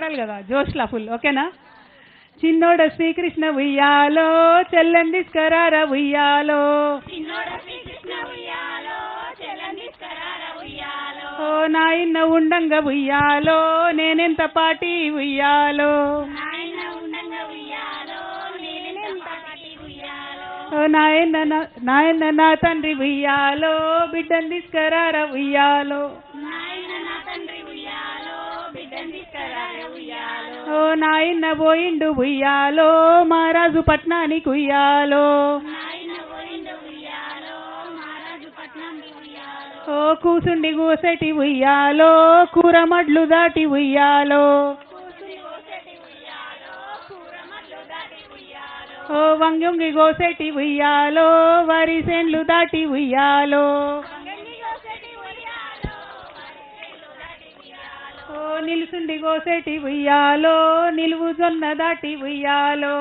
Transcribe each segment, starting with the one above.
పాడాలి కదా జోష్లా ఫుల్ ఓకేనా? చిన్నోడ శ్రీకృష్ణ ఉయ్యాలో చెల్లెం తీసుకురారా ఉయ్యాలో. ఓ నాయన్న ఉండంగ ఉయ్యాలో నేనెంత పాటి ఉయ్యాలో. నాయన ఉయ్యాలో ఉయ్యాలో ఓ నాయన్న నా- నాయన్న నా తండ్రి ఉయ్యాలో బిడ్డని తీసుకురారా ఉయ్యాలో. నాయన ఓ నాయన్న పోయిండు ఉయ్యాలో మహారాజు పట్నానికి ఉయ్యాలో. మహారాజు ఓ కూసుండి కూసటి ఉయ్యాలో కూరమడ్లు దాటి ఉయ్యాలో. దాటి ఉయ్యాలో ఓ వంగి గోసెటి ఉయ్యాలో వరి సెండ్లు దాటి ఉయ్యాలో. నిలుసుండి గోసెటి ఉయ్యాలో నిలువు జొన్న దాటి ఉయ్యాలో.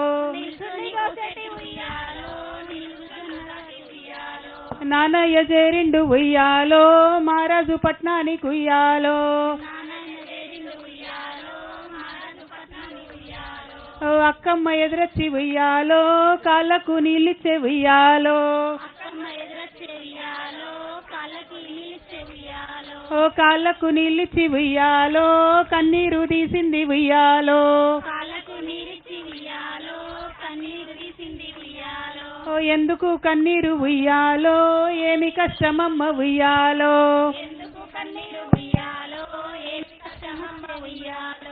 నానయ్య చేరిండు ఉయ్యాలో మహారాజు పట్నానికి ఉయ్యాలో. నానయ్య చేరిండు ఉయ్యాలో మహారాజు పట్నం ఉయ్యాలో. ఓ అక్కమ్మ ఎదురొచ్చి ఉయ్యాలో కాళ్ళకు నీళ్ళిచ్చే ఉయ్యాలో. ఓ కాళ్ళకు నీళ్ళిచ్చి ఉయ్యాలో. కన్నీరు తీసింది ఉయ్యాలో. ఓ ఎందుకు కన్నీరు ఉయ్యాలో ఏమి కష్టమమ్మ ఉయ్యాలో.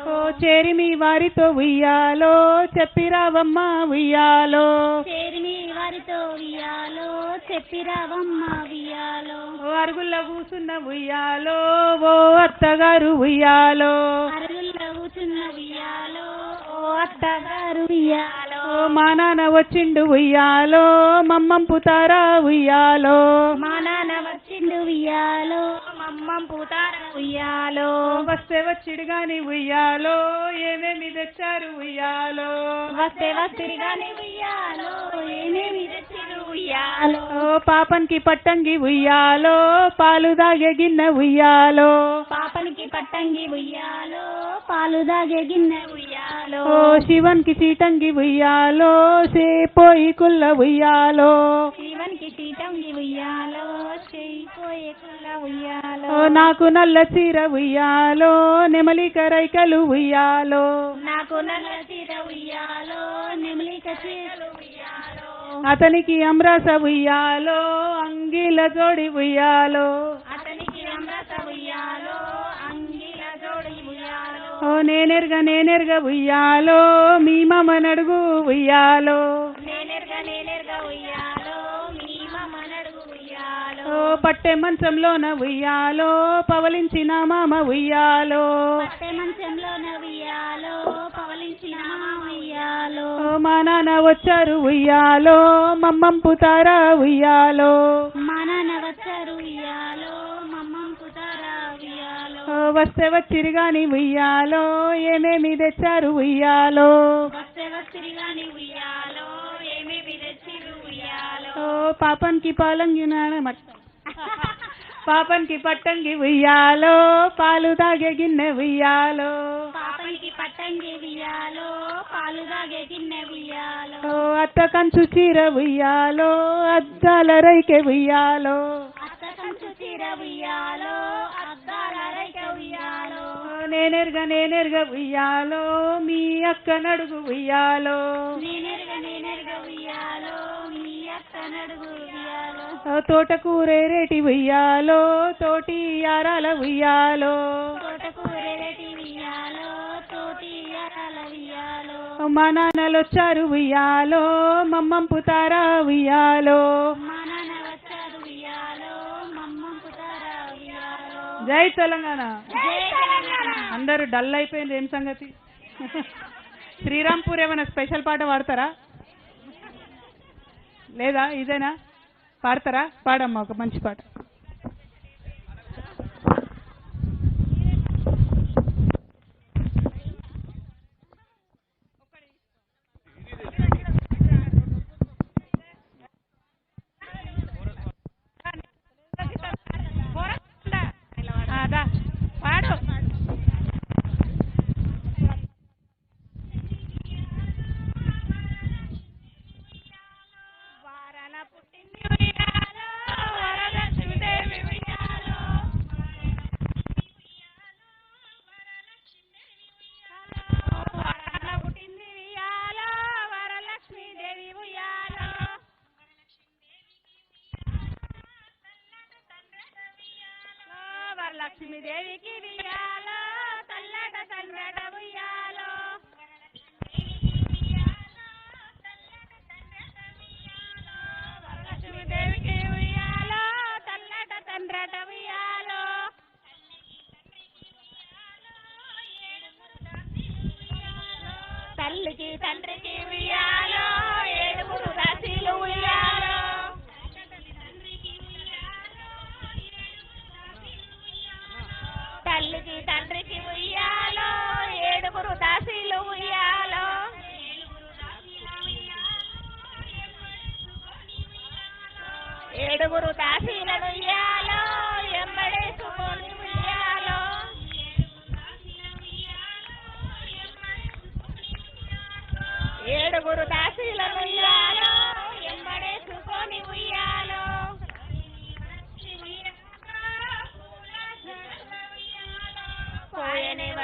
ఓ చేరి మీ వారితో ఉయ్యాలో చెప్పిరావమ్మ ఉయ్యాలో. చేరిని వారితో ఉయ్యాలో. చెప్పిరావమ్మ ఉయ్యాలో ఓ అరుగుల్లో కూసున్న ఉయ్యాలో ఓ అత్తగారు ఉయ్యాలో. ఉయ్యాలో ఓ అత్తగారు ఉయ్యాలో. మా నాన్న వచ్చిండు ఉయ్యాలో మమ్మం పుతారా ఉయ్యాలో. మా నాన్న వచ్చిండు ఉయ్యాలో మమ్మం పూతార ఉయ్యాలో. వస్తే వచ్చిడు గాని ఉయ్యాలో ఏమేమి తెచ్చారు ఉయ్యాలో. వస్తే వస్తిరిగానే ఉయ్యాలో ఏమేమి తెచ్చిరు ఉయ్యాలో. పాపన్కి పట్టంగి ఉయ్యాలో పాలు దాగే గిన్నె ఉయ్యాలో. పాపనికి పట్టంగి ఉయ్యాలో పాలు దాగే గిన్నె ఉయ్యాలో. శివన్కి చీటంగి ఉయ్యాలో సేపోయి కుల్ల ఉయ్యాలో. శివనికి చీటంగి ఉయ్యాలో చేయిపోయే కుల్ల ఉయ్యాలో. నాకు నల్ల చీర ఉయ్యాలో నెమలిక రైకలు ఉయ్యాలో. నాకు నల్ల చీర ఉయ్యాలో నెమలిక చీరలు ఉయ్యాలో. అతనికి అమ్రాస ఉయ్యాలో అంగిల జోడి ఉయ్యాలో. అతనికి అమృత ఉయ్యాలో అంగిల జోడి ఉయ్యాలో. ఓ నేనెరగ నేనెరగ ఉయ్యాలో మీ మమ్మ నడుగు ఉయ్యాలో. నేనెరగా నేనెరగా ఉయ్యాలో మీ మమ్మ నడుగు ఉయ్యాలో. ఓ పట్టె మంచంలోన ఉయ్యాలో పవలించిన మామ ఉయ్యాలో. పట్టె మంచంలోన ఉయ్యాలో మా నాన్న వచ్చారు ఉయ్యాలో మమ్మం పుతారా ఉయ్యాలో. మా నాన్న వచ్చారు ఉయ్యాలో ఉయ్యాలో. వస్తే వచ్చిరు గాని ఉయ్యాలో ఏమేమి తెచ్చారు ఉయ్యాలో. వస్తే వస్తిరిగాని ఉయ్యాలో ఏమేమి తెచ్చిరు ఉయ్యాలో. ఓ పాపన్కి పాలంగి పాపన్కి పట్టంగి ఉయ్యాలో పాలు తాగే గిన్నె ఉయ్యాలో. పాపనికి పట్టంగి ఉయ్యాలో గిన్నె ఉయ్యాలో. అత్త కంచు చీర ఉయ్యాలో అద్దాల రైకె ఉయ్యాలో. అత్త కంచు చీర ఉయ్యాలో అద్దాల రైక ఉయ్యాలో. ఓ నేనెరగ నేనెరగ ఉయ్యాలో మీ అక్క నడుగు ఉయ్యాలో. నేనెరగ నేనెరగ ఉయ్యాలో మీ అక్క నడుగు ఉయ్యాలో. ఓ తోటకూరేరేటి ఉయ్యాలో తోటి యారాల ఉయ్యాలో. మా నాన్నలు వచ్చారు ఉయ్యాలో మమ్మం పుతారా ఉయ్యాలో. ఉయ్యాలో జై తెలంగాణ జై తెలంగాణ. అందరూ డల్ అయిపోయింది ఏం సంగతి? శ్రీరాంపూర్ ఏమైనా స్పెషల్ పాట పాడతారా? లేదా ఇదేనా? పాడతారా? పాడమ్మా ఒక మంచి పాట. లక్ష్మీదేవికి ఉయ్యాలో తల్లట తండ్రట ఉయ్యాలో వరలక్ష్మీదేవికి ఉయ్యాలో తల్లట తండ్రట ఉయ్యాలో తల్లికి తండ్రికి ఉయ్యాలో తండ్రికి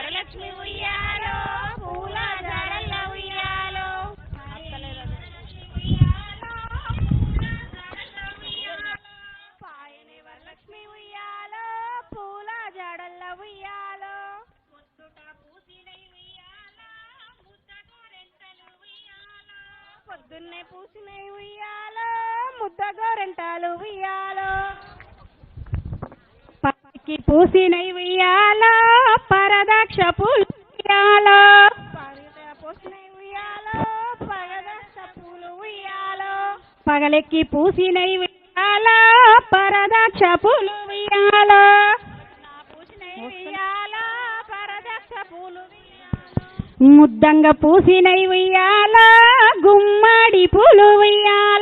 వరలక్ష్మి ఉయ్యాలో పూల జాడల్ల ఉయ్యాలో. పాయని వరలక్ష్మి ఉయ్యాలో పూల జడల ఉయ్యాలో. పొద్దున్నే పూసినై ఉయ్యాలో ముద్ద గోరెంటాలు ఉయ్యాలో. పైకి పూసినై ఉయ్యాలో పరదక్ష పూలు ఉయ్యాలో. పగ పూలు ఉయ్యాలో పగలెక్కి పూసినై ఉయ్యాలో. పరదక్ష పూలు ఉయ్యాలో పరదక్ష పూలు ఉయ్యాలో. ముద్దంగా పూసినై ఉయ్యాల. గుమ్మడి పూలు ఉయ్యాల.